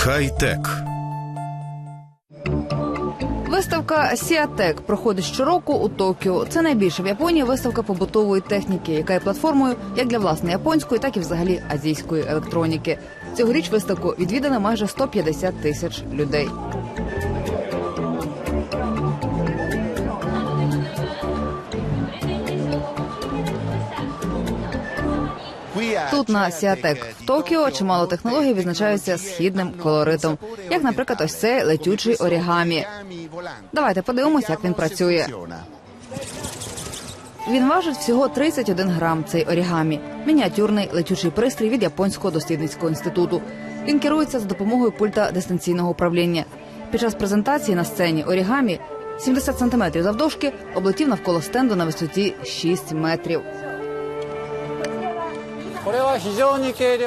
Хай-тек. Виставка Сіатек проходить щороку у Токіо. Це найбільша в Японії виставка побутової техніки, яка є платформою як для власної японської, так і взагалі азійської електроніки. Цьогоріч виставку відвідали майже 150 тисяч людей. Тут на Сіатек в Токіо чимало технологій відзначаються східним колоритом, як, наприклад, ось цей летючий орігамі. Давайте подивимось, як він працює. Він важить всього 31 грам. Цей орігамі, мініатюрний летючий пристрій від японського дослідницького інституту. Він керується за допомогою пульта дистанційного управління. Під час презентації на сцені орігамі 70 сантиметрів завдовжки облетів навколо стенду на висоті 6 метрів.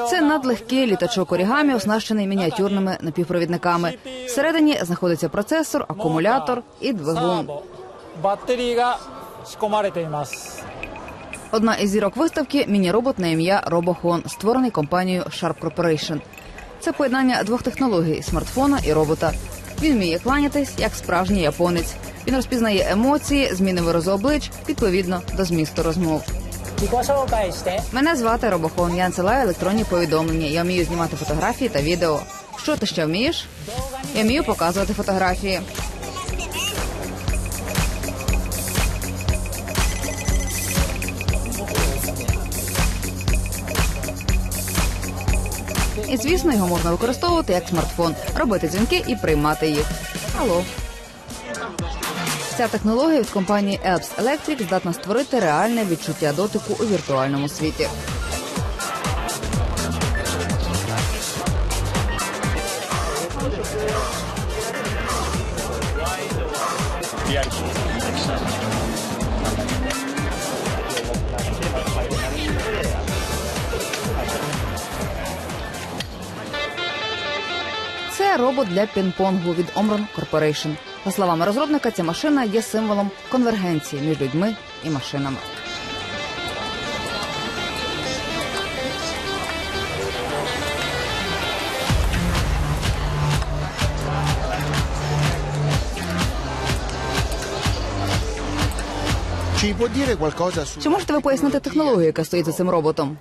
Це надлегкий літачок орігамі, оснащений мініатюрними напівпровідниками. Всередині знаходиться процесор, акумулятор і двигун. Одна із зірок виставки міні-робот на ім'я Робохон, створений компанією Sharp Corporation. Це поєднання двох технологій смартфона і робота. Він вміє кланятись як справжній японець. Він розпізнає емоції, зміни виразу облич відповідно до змісту розмов. Мене звати Робохон. Я надсилаю електронні повідомлення. Я вмію знімати фотографії та відео. Що ти ще вмієш? Я вмію показувати фотографії. І звісно, його можна використовувати як смартфон, робити дзвінки і приймати їх. Алло. Ця технологія від компанії Elps Electric здатна створити реальне відчуття дотику у віртуальному світі. Це робот для пінг-понгу від Omron Corporation. За словами розробника, ця машина є символом конвергенції між людьми і машинами. Чи можете ви пояснити технологію, яка стоїть за цим роботом?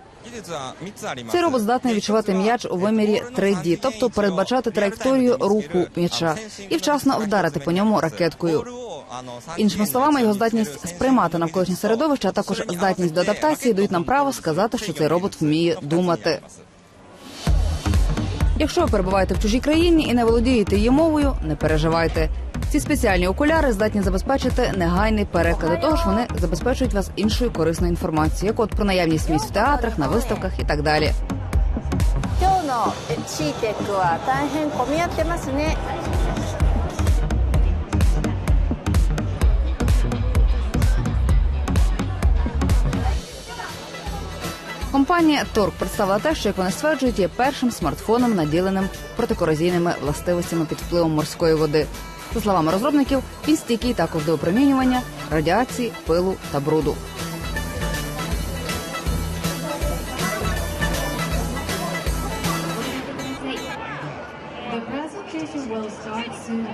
Цей робот здатний відчувати м'яч у вимірі 3D, тобто передбачати траєкторію руху м'яча і вчасно вдарити по ньому ракеткою. Іншими словами, його здатність сприймати навколишнє середовище, а також здатність до адаптації дають нам право сказати, що цей робот вміє думати. Якщо ви перебуваєте в чужій країні і не володієте її мовою, не переживайте. Ці спеціальні окуляри здатні забезпечити негайний переклад. До того ж, вони забезпечують вас іншою корисною інформацією, як от про наявність місць в театрах, на виставках і так далі. Компанія Торг представила те, що як вони стверджують, є першим смартфоном, наділеним протикорозійними властивостями під впливом морської води. За словами розробників, він стійкий також до опромінювання, радіації, пилу та бруду. The presentation will start soon.